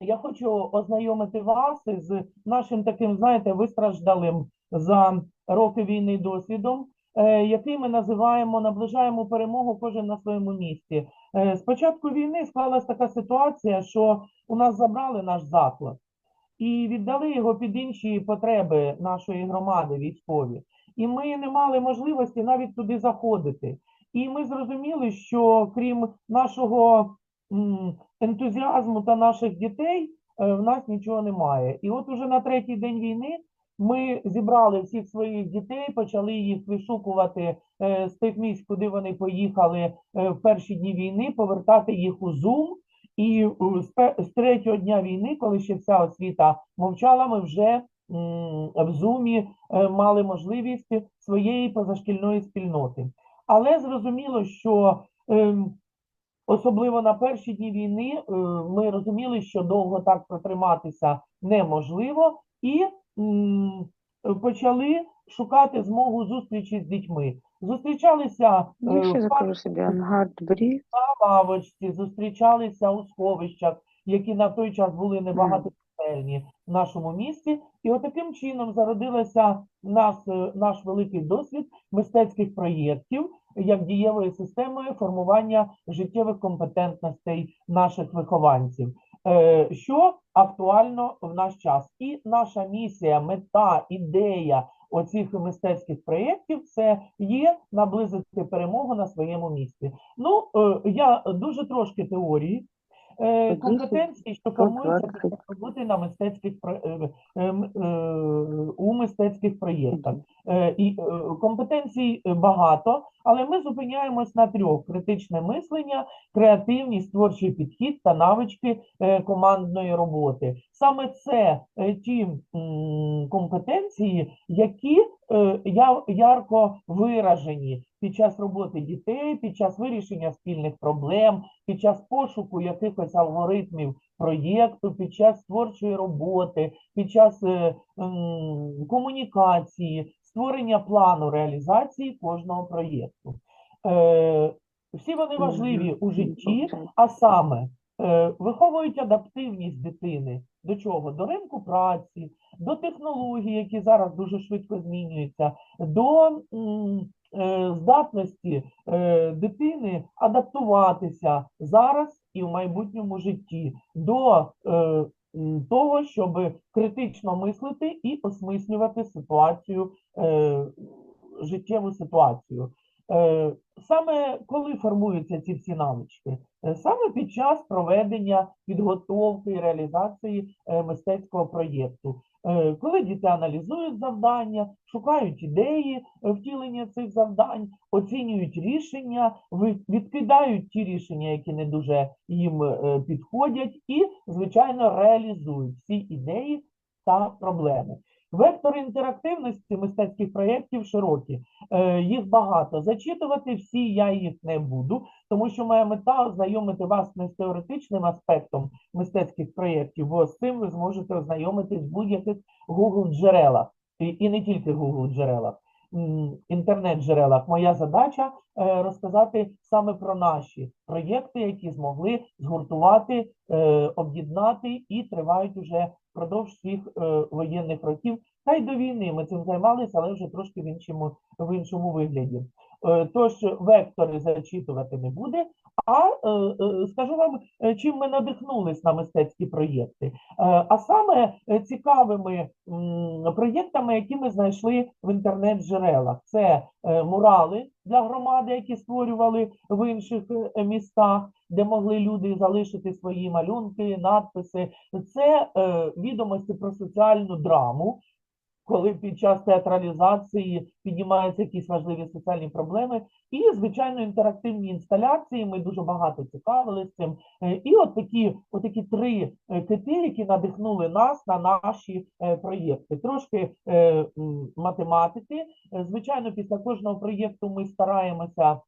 я хочу ознайомити вас з нашим таким, знаєте, вистраждалим за роки війни досвідом, е, який ми називаємо наближаємо перемогу кожен на своєму місці. Е, З початку війни склалась така ситуація, що у нас забрали наш заклад і віддали його під інші потреби нашої громади військові. І ми не мали можливості навіть туди заходити. І ми зрозуміли, що крім нашого ентузіазму та наших дітей, е, в нас нічого немає. І от уже на третій день війни ми зібрали всіх своїх дітей, почали їх вишукувати е, з тих місць, куди вони поїхали е, в перші дні війни, повертати їх у Zoom. І з третього дня війни, коли ще вся освіта мовчала, ми вже в е, мали можливість своєї позашкільної спільноти. Але зрозуміло, що ем, особливо на перші дні війни е, ми розуміли, що довго так протриматися неможливо, і почали шукати змогу зустрічі з дітьми. Зустрічалися е, в собі ангард брі. на лавочці, зустрічалися у сховищах, які на той час були небагаточисельні в нашому місті. І отаким чином зародилася нас е, наш великий досвід мистецьких проєктів як дієвої системи формування життєвих компетентностей наших вихованців. Е, Що актуально в наш час? І наша місія, мета, ідея оцих мистецьких проєктів це є наблизити перемогу на своєму місці. Ну, е, я дуже трошки теорії, е, компетенції, що формуються роботи на мистецьких е, е, е, у мистецьких проєктах. Е, І е, компетенцій багато, але ми зупиняємось на трьох: критичне мислення, креативність, творчий підхід та навички е, командної роботи. Саме це е, ті компетенції, які е, ярко виражені під час роботи дітей, під час вирішення спільних проблем, під час пошуку якихось алгоритмів проєкту, під час творчої роботи, під час е, комунікації, створення плану реалізації кожного проєкту. Всі вони важливі у житті, а саме виховують адаптивність дитини до чого? До ринку праці, до технологій, які зараз дуже швидко змінюються, до е, здатності е, дитини адаптуватися зараз і в майбутньому житті, до е, того, щоб критично мислити і осмислювати ситуацію, життєву ситуацію. Саме коли формуються ці всі навички? Е, Саме під час проведення підготовки і реалізації е, мистецького проєкту. Е, Коли діти аналізують завдання, шукають ідеї втілення цих завдань, оцінюють рішення, відкидають ті рішення, які не дуже їм підходять, і, звичайно, реалізують всі ідеї та проблеми. Вектори інтерактивності мистецьких проєктів широкі. Е, Їх багато. Зачитувати всі я їх не буду, тому що моя мета ознайомити вас не з теоретичним аспектом мистецьких проєктів, бо з цим ви зможете ознайомитись в будь-яких Google джерелах і не тільки Google джерелах, інтернет-джерелах. Моя задача е, розказати саме про наші проєкти, які змогли згуртувати, е, об'єднати і тривають уже впродовж всіх е, воєнних років. Та й до війни ми цим займалися, але вже трошки в іншому, в іншому вигляді. Тож вектори зачитувати не буде, а е, е, скажу вам, е, чим ми надихнулись на мистецькі проєкти. А саме цікавими проєктами, які ми знайшли в інтернет-джерелах. Це мурали для громади, які створювали в інших містах, де могли люди залишити свої малюнки, надписи. Це відомості про соціальну драму, коли під час театралізації піднімаються якісь важливі соціальні проблеми, і, звичайно, інтерактивні інсталяції. Ми дуже багато цікавилися цим. Е, І от такі, от такі три е, кити, які надихнули нас на наші е, проєкти. Трошки математики. Звичайно, після кожного проєкту ми стараємося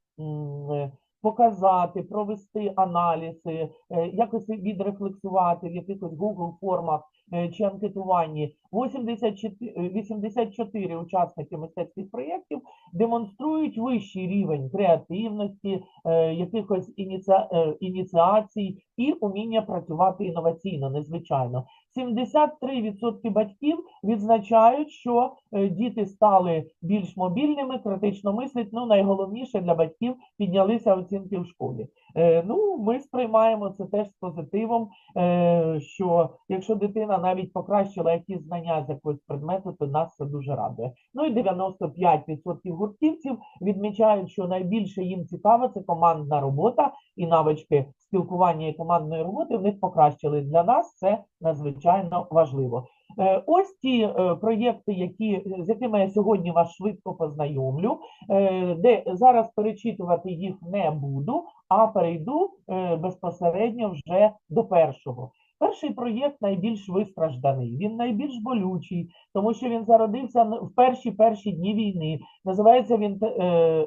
показати, провести аналізи, е, якось відрефлексувати в якихось Google формах е, чи анкетуванні. 84, е, 84 учасники мистецьких проєктів демонструють вищий рівень креативності, е, якихось ініці... е, ініціацій і уміння працювати інноваційно, незвичайно. 73% батьків відзначають, що е, діти стали більш мобільними, критично мислять. Ну, найголовніше для батьків піднялися оцінки в школі. Е, Ну, ми сприймаємо це теж з позитивом, е, що якщо дитина навіть покращила якісь знання з якогось предмету, то нас це дуже радує. Ну і 95% гуртківців відмічають, що найбільше їм цікаво це командна робота і навички спілкування і командної роботи в них покращили. Для нас це надзвичайно важливо. Е, Ось ті е, проєкти, які, з якими я сьогодні вас швидко познайомлю, е, де зараз перечитувати їх не буду, а перейду е, безпосередньо вже до першого. Перший проєкт найбільш вистражданий, він найбільш болючий, тому що він зародився в перші перші дні війни. Називається він е,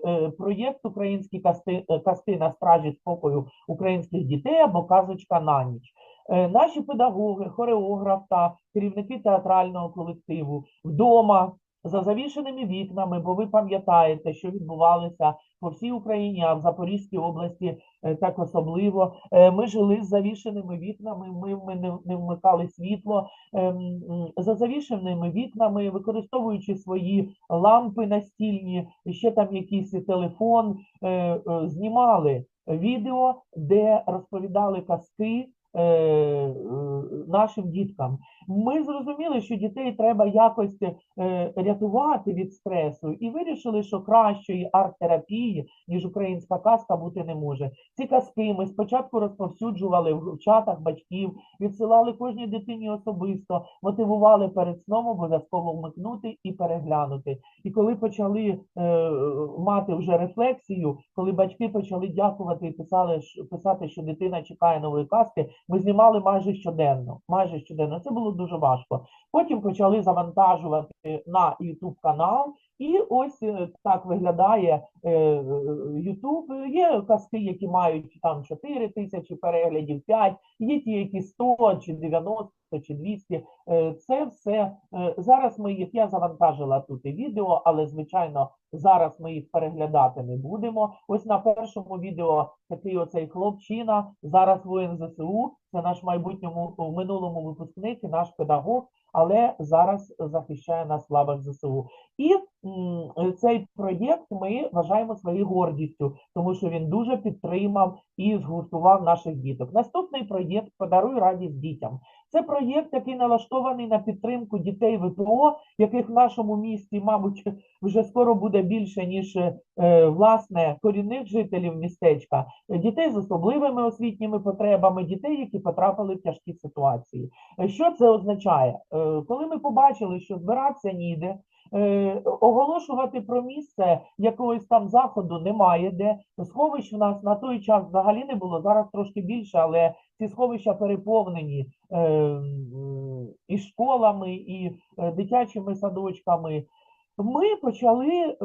е, проєкт Українські казти, е, на стражі спокою українських дітей або казочка на ніч. Е, Наші педагоги, хореограф та керівники театрального колективу вдома за завішеними вікнами, бо ви пам'ятаєте, що відбувалося по всій Україні, а в Запорізькій області е, так особливо. Е, Ми жили з завішеними вікнами, ми, ми не, не вмикали світло за завішеними вікнами, використовуючи свої лампи настільні, ще там якийсь телефон, знімали відео, де розповідали казки е, е, нашим діткам. Ми зрозуміли, що дітей треба якось е, рятувати від стресу, і вирішили, що кращої арт-терапії, ніж українська казка, бути не може. Ці казки ми спочатку розповсюджували в чатах батьків, відсилали кожній дитині особисто, мотивували перед сном обов'язково вмикнути і переглянути. І коли почали е, мати вже рефлексію, коли батьки почали дякувати і писали, писати, що дитина чекає нової казки, ми знімали майже щоденно. Майже щоденно. Це було дуже важко. Потім почали завантажувати на YouTube канал, і ось е, так виглядає е, YouTube. Є казки, які мають там 4 тисячі переглядів, 5, є ті, які 100 чи 90 чи 200. Е, Це все е, зараз ми їх я завантажила тут і відео, але звичайно зараз ми їх переглядати не будемо. Ось на першому відео такий оцей хлопчина, зараз воїн ЗСУ. Це наш майбутньому в минулому випускник, і наш педагог, але зараз захищає нас в ЗСУ. І цей проєкт ми вважаємо своєю гордістю, тому що він дуже підтримав і згуртував наших діток. Наступний проєкт Подаруй радість дітям. Це проєкт, який налаштований на підтримку дітей ВПО, яких в нашому місті, мабуть, вже скоро буде більше, ніж е, власне корінних жителів містечка, дітей з особливими освітніми потребами, дітей, які потрапили в тяжкі ситуації. Що це означає? Е, Коли ми побачили, що збиратися ніде, е, оголошувати про місце якогось там заходу немає, де сховищ в нас на той час взагалі не було, зараз трошки більше, але ці сховища переповнені е, і школами, і е, дитячими садочками. Ми почали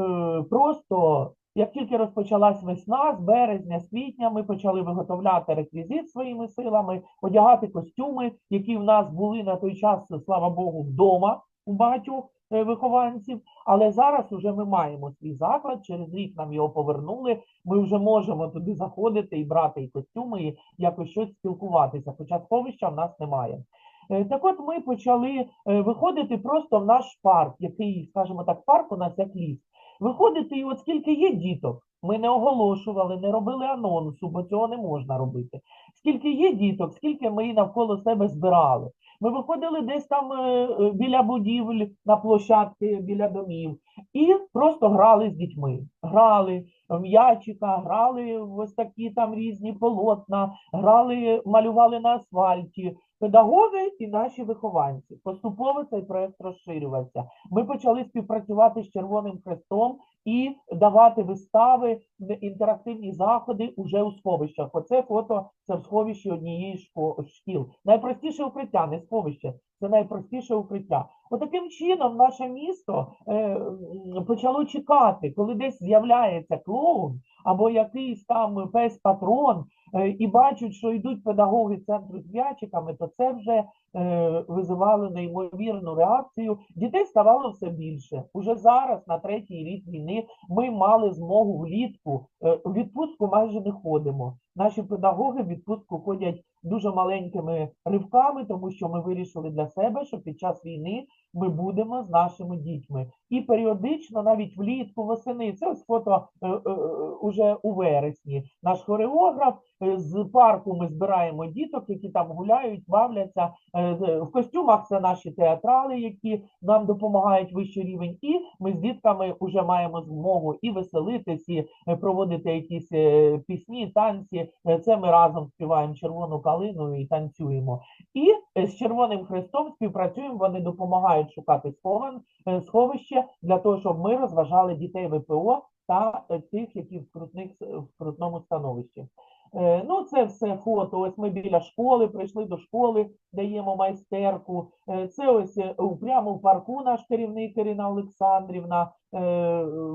просто, як тільки розпочалась весна, з березня, з квітня, ми почали виготовляти реквізит своїми силами, одягати костюми, які в нас були на той час, слава Богу, вдома у багатьох вихованців. Але зараз уже ми маємо свій заклад, через рік нам його повернули. Ми вже можемо туди заходити і брати і костюми, і якось щось спілкуватися, хоча сховища в нас немає. Е, Так от ми почали е, виходити просто в наш парк, який, скажімо так, парк у нас як ліс. Виходити, і от скільки є діток, ми не оголошували, не робили анонсу, бо цього не можна робити. Скільки є діток, скільки ми навколо себе збирали. Ми виходили десь там е, е, біля будівель, на площадки, біля домів, і просто грали з дітьми. Грали в м'ячика, грали в ось такі там різні полотна, грали, малювали на асфальті, Педагоги і наші вихованці. Поступово цей проект розширювався. Ми почали співпрацювати з Червоним Хрестом і давати вистави, інтерактивні заходи уже у сховищах. Оце фото це в сховищі однієї шкіл. Найпростіше укриття, не сховище, це найпростіше укриття. Отаким чином наше місто е, почало чекати, коли десь з'являється клоун або якийсь там пес-патрон, і бачать, що йдуть педагоги центру з м'ячиками, то це вже е, визивало неймовірну реакцію. Дітей ставало все більше. Уже зараз, на третій рік війни, ми мали змогу влітку. е, У відпустку майже не ходимо. Наші педагоги в відпустку ходять дуже маленькими ривками, тому що ми вирішили для себе, що під час війни ми будемо з нашими дітьми. І періодично, навіть влітку, восени, це ось фото е, е, е, уже у вересні. Наш хореограф е, з парку ми збираємо діток, які там гуляють, бавляться. Е, з- В костюмах це наші театрали, які нам допомагають вищий рівень. І ми з дітками вже маємо змогу і веселитись, і е, проводити якісь е, пісні, танці. Е, Це ми разом співаємо червону калину і танцюємо. І е, з Червоним Хрестом співпрацюємо. Вони допомагають шукати схован, е, сховище для того, щоб ми розважали дітей ВПО та е, тих, які в крутних в крутному становищі. Е, Ну, це все фото. Ось ми біля школи прийшли до школи, даємо майстерку. Е, Це ось е, прямо в парку наш керівник Ірина Олександрівна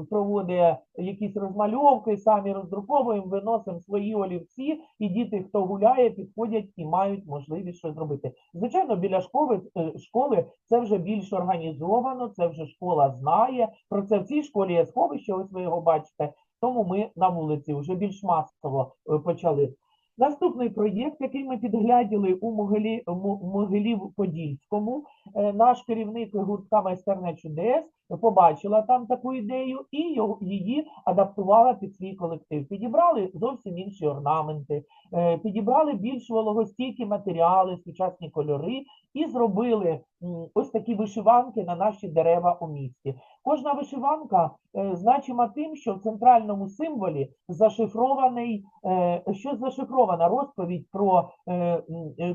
проводить якісь розмальовки, самі роздруковуємо, виносимо свої олівці, і діти, хто гуляє, підходять і мають можливість щось зробити. Звичайно, біля школи, школи це вже більш організовано, це вже школа знає. Про це в цій школі є сховище, ось ви його бачите. Тому ми на вулиці вже більш масово е, почали. Наступний проєкт, який ми підгляділи у Могилі, Мо- Могилів-Подільському, е, наш керівник гуртка майстерня чудес побачила там таку ідею і її адаптувала під свій колектив. Підібрали зовсім інші орнаменти, е, підібрали більш вологостійкі матеріали, сучасні кольори і зробили ось такі вишиванки на наші дерева у місті. Кожна вишиванка е, значима тим, що в центральному символі зашифрований, е, що зашифрована розповідь про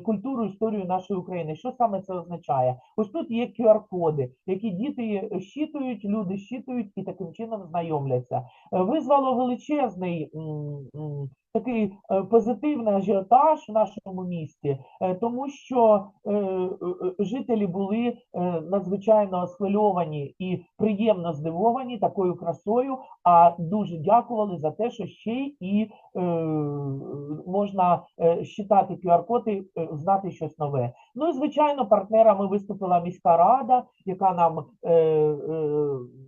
культуру, історію нашої України. Що саме це означає? Ось тут є QR-коди, які діти щитують, люди щитують і таким чином знайомляться. Е, Визвало величезний такий е, позитивний ажіотаж в нашому місті, е, тому що е, жителі були надзвичайно схвильовані і приємно здивовані такою красою, а дуже дякували за те, що ще і можна щитати QR-коди, знати щось нове. Ну і звичайно, партнерами виступила міська рада, яка нам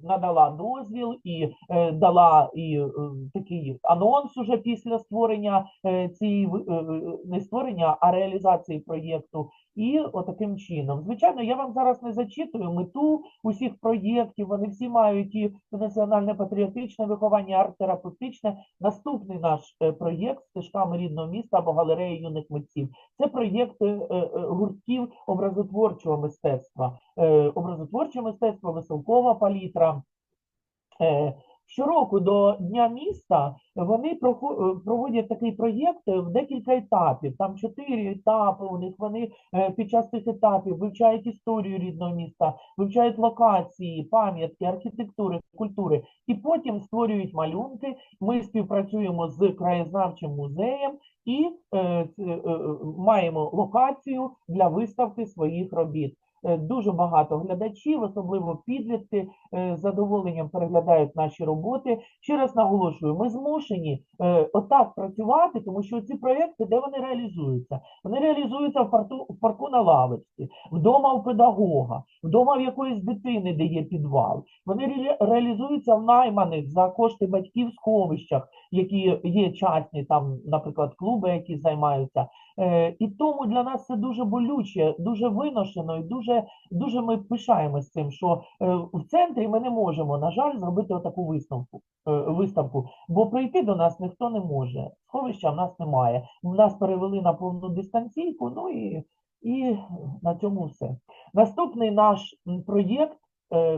надала дозвіл і дала і такий анонс уже після створення е, цієї е, не створення, а реалізації проєкту. І отаким чином. Звичайно, я вам зараз не зачитую мету усіх проєктів. Вони всі мають і національне патріотичне виховання, арт-терапевтичне. Наступний наш е, проєкт стежками рідного міста або галереї юних митців. Це проєкт е, гуртків образотворчого мистецтва. Образотворче мистецтво, веселкова палітра. Е, Щороку до Дня міста вони е, проводять такий проєкт в декілька етапів. Там чотири етапи у них. Вони е, під час цих етапів вивчають історію рідного міста, вивчають локації, пам'ятки, архітектури, культури, і потім створюють малюнки. Ми співпрацюємо з краєзнавчим музеєм і е, е, е, маємо локацію для виставки своїх робіт. Е, Дуже багато глядачів, особливо підлітки, е, з задоволенням переглядають наші роботи. Ще раз наголошую, ми змушені е, отак працювати, тому що ці проєкти, де вони реалізуються? Вони реалізуються в, парту, в парку на лавочці, вдома у педагога, вдома в якоїсь дитини, де є підвал. Вони реалізуються в найманих за кошти батьків сховищах, які є частні, там, наприклад, клуби, які займаються. Е, І тому для нас це дуже болюче, дуже виношено і дуже, дуже ми пишаємось цим, що е, в центрі ми не можемо, на жаль, зробити отаку виставку, е, виставку, бо прийти до нас ніхто не може. Сховища в нас немає. Нас перевели на повну дистанційку, ну і, і на цьому все. Наступний наш проєкт,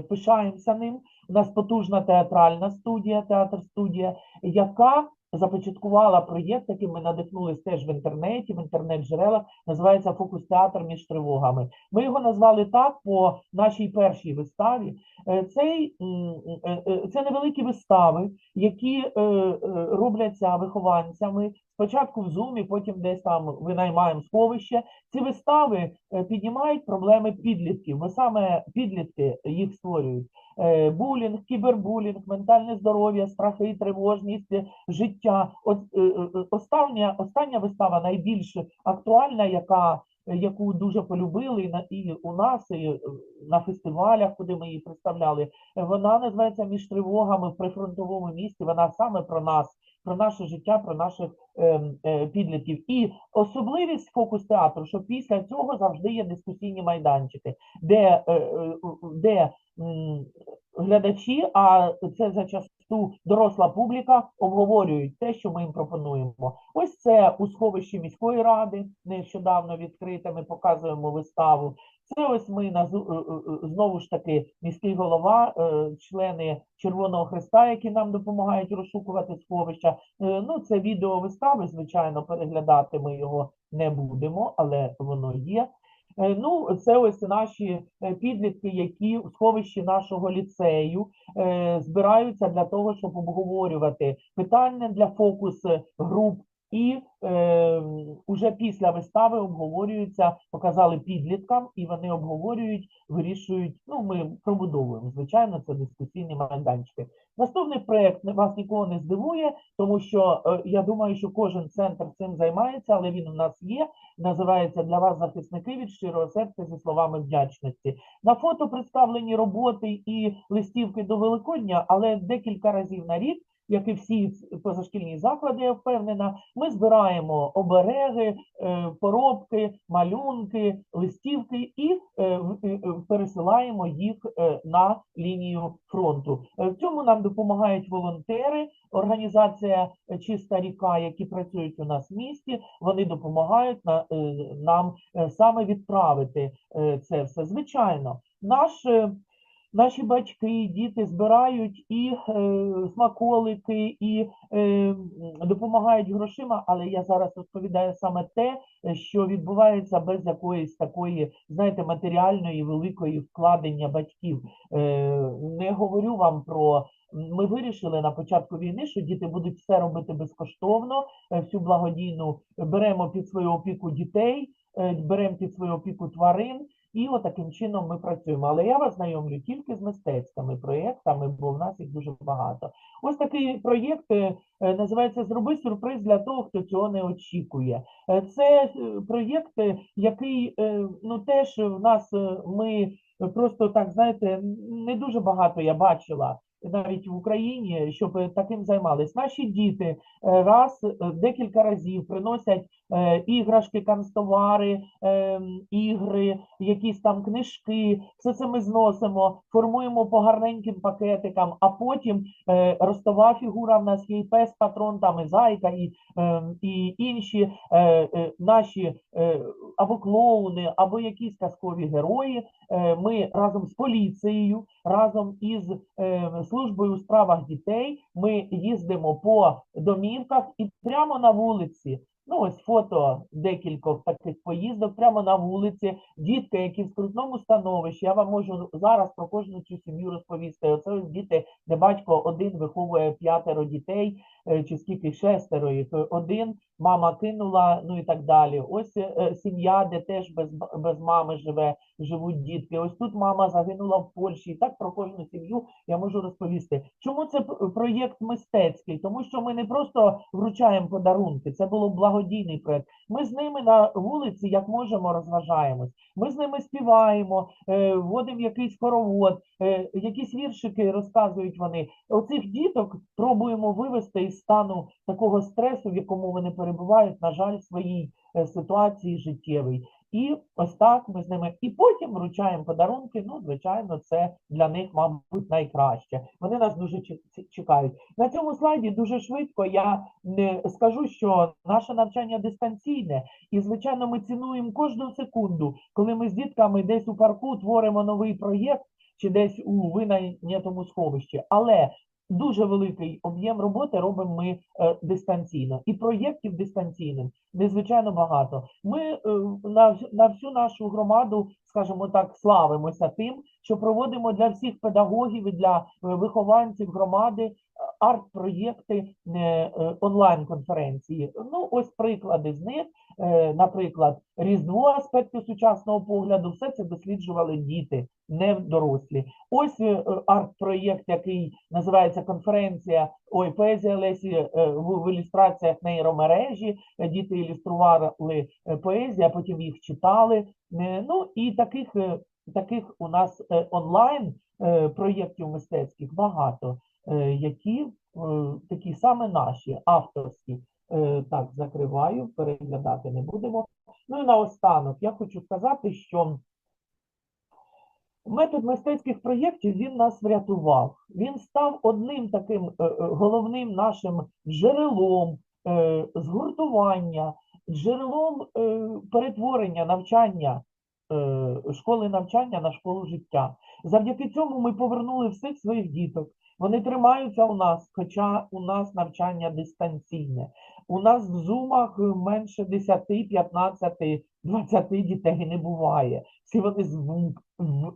пишаємося ним. У нас потужна театральна студія, театр-студія, яка започаткувала проєкт, яким ми надихнулись теж в інтернеті, в інтернет-джерелах, називається Фокус театр між тривогами. Ми його назвали так по нашій першій виставі. Е, Цей, е, е, це невеликі вистави, які робляться вихованцями. Спочатку в Zoom, потім десь там винаймаємо сховище. Ці вистави піднімають проблеми підлітків. Ми саме підлітки їх створюють. Е, Булінг, кібербулінг, ментальне здоров'я, страхи, тривожність, е, життя. Е, остання, остання вистава найбільш актуальна, яка, яку дуже полюбили і, на, і у нас, і на фестивалях, куди ми її представляли. Вона називається Між тривогами в прифронтовому місті. Вона саме про нас, про наше життя, про наших ем, е, підлітків. І особливість фокус театру, що після цього завжди є дискусійні майданчики, де, е, е, де глядачі, а це зачасту доросла публіка, обговорюють те, що ми їм пропонуємо. Ось це у сховищі міської ради, нещодавно відкрите, ми показуємо виставу. Це ось ми е, е, е, знову ж таки міський голова, члени Червоного Хреста, які нам допомагають розшукувати сховища. Ну, це відео вистави, звичайно, переглядати ми його не будемо, але воно є. Ну, це ось наші підлітки, які у сховищі нашого ліцею збираються для того, щоб обговорювати питання для фокус груп. І уже після вистави обговорюються, показали підліткам, і вони обговорюють, вирішують. Ну, ми пробудовуємо. Звичайно, це дискусійні майданчики. Наступний проект вас нікого не здивує, тому що е, я думаю, що кожен центр цим займається, але він у нас є. Називається для вас захисники від щирого серця зі словами вдячності. На фото представлені роботи і листівки до Великодня, але декілька разів на рік. Як і всі позашкільні заклади, я впевнена, ми збираємо обереги, е, поробки, малюнки, листівки і е, е, пересилаємо їх на лінію фронту. В цьому нам допомагають волонтери, організація Чиста ріка, які працюють у нас в місті. Вони допомагають нам саме відправити це все. Звичайно, наш. Наші батьки, діти збирають і е, смаколики, і е, допомагають грошима, але я зараз розповідаю саме те, що відбувається без якоїсь такої, знаєте, матеріальної великої вкладення батьків. Е, не говорю вам про. Ми вирішили на початку війни, що діти будуть все робити безкоштовно, е, всю благодійну беремо під свою опіку дітей, е, беремо під свою опіку тварин. І от таким чином ми працюємо. Але я вас знайомлю тільки з мистецькими проєктами, бо в нас їх дуже багато. Ось такий проєкт е, е, називається Зроби сюрприз для того, хто цього не очікує. Е, Це проєкт, який ну теж в нас ми просто так знаєте, не дуже багато я бачила. Навіть в Україні, щоб таким займались. Наші діти раз декілька разів приносять іграшки, канцтовари, е, ігри, якісь там книжки, все це ми зносимо, формуємо по гарненьким пакетикам, а потім е, ростова фігура в нас є і пес, патрон, там і зайка, і, е, і інші е, е, наші е, або клоуни, або якісь казкові герої. Е, ми разом з поліцією, разом із е, службою у справах дітей, ми їздимо по домівках і прямо на вулиці. Ну, ось фото декількох таких поїздок прямо на вулиці. Дітки, які в скрутному становищі. Я вам можу зараз про кожну цю сім'ю розповісти. Оце ось діти, де батько один виховує п'ятеро дітей, чи скільки шестеро їх. е, Один мама кинула, ну і так далі. Ось е, е, сім'я, де теж без, без мами живе, живуть дітки. Ось тут мама загинула в Польщі. І так про кожну сім'ю я можу розповісти. Чому це проєкт мистецький? Тому що ми не просто вручаємо подарунки, це було благодійний проєкт. Ми з ними на вулиці, як можемо, розважаємось. Ми з ними співаємо, е, вводимо якийсь хоровод, е, якісь віршики розказують вони. Оцих діток пробуємо вивести із стану такого стресу, в якому вони перебувають, на жаль, в своїй е, ситуації життєвій. І ось так ми з ними і потім вручаємо подарунки. Ну, звичайно, це для них, мабуть, найкраще. Вони нас дуже чек- чекають. На цьому слайді дуже швидко я не скажу, що наше навчання дистанційне, і звичайно, ми цінуємо кожну секунду, коли ми з дітками десь у парку творимо новий проєкт чи десь у винайнятому сховищі. Але дуже великий об'єм роботи робимо ми е, дистанційно. І проєктів дистанційним незвичайно багато. Ми е, на, всю нашу громаду, скажімо так, славимося тим, що проводимо для всіх педагогів і для е, вихованців громади арт-проєкти, онлайн-конференції. Ну, ось приклади з них. Е, Наприклад, Різдво аспекти сучасного погляду, все це досліджували діти, не дорослі. Ось е, арт-проєкт, який називається конференція Ой, поезія Лесі е, в, ілюстраціях нейромережі. Діти ілюстрували поезію, а потім їх читали. Ну і таких, таких у нас онлайн проєктів мистецьких багато, які такі саме наші, авторські. Е, Так, закриваю, переглядати не будемо. Ну і наостанок я хочу сказати, що метод мистецьких проєктів він нас врятував. Він став одним таким е, е, головним нашим джерелом згуртування, джерелом перетворення навчання школи навчання на школу життя. Завдяки цьому ми повернули всіх своїх діток. Вони тримаються у нас, хоча у нас навчання дистанційне. У нас в зумах менше 10, 15, 20 дітей не буває. Всі вони з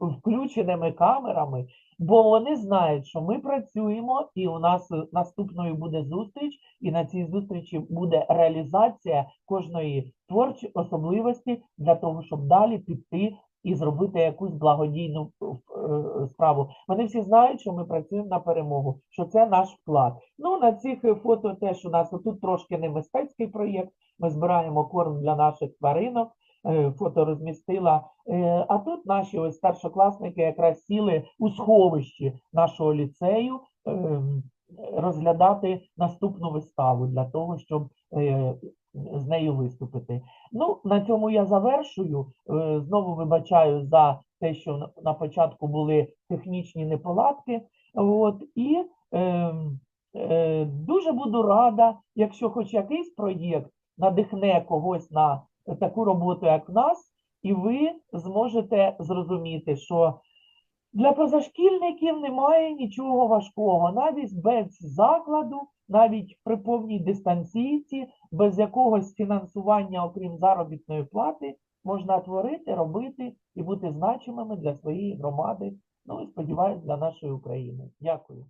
включеними камерами, бо вони знають, що ми працюємо, і у нас наступною буде зустріч, і на цій зустрічі буде реалізація кожної творчої особливості для того, щоб далі піти і зробити якусь благодійну е, справу. Вони всі знають, що ми працюємо на перемогу, що це наш вклад. Ну, на цих е, фото теж у нас тут трошки не мистецький проєкт. Ми збираємо корм для наших тваринок. е, Фото розмістила. Е, А тут наші ось старшокласники якраз сіли у сховищі нашого ліцею ем, розглядати наступну виставу для того, щоб е, з нею виступити. Ну, на цьому я завершую. Е, Знову вибачаю за те, що на- початку були технічні неполадки. От, і ем, е, дуже буду рада, якщо хоч якийсь проєкт надихне когось на таку роботу, як в нас, і ви зможете зрозуміти, що для позашкільників немає нічого важкого, навіть без закладу, навіть при повній дистанційці, без якогось фінансування, окрім заробітної плати, можна творити, робити і бути значимими для своєї громади. Ну і сподіваюся, для нашої України. Дякую.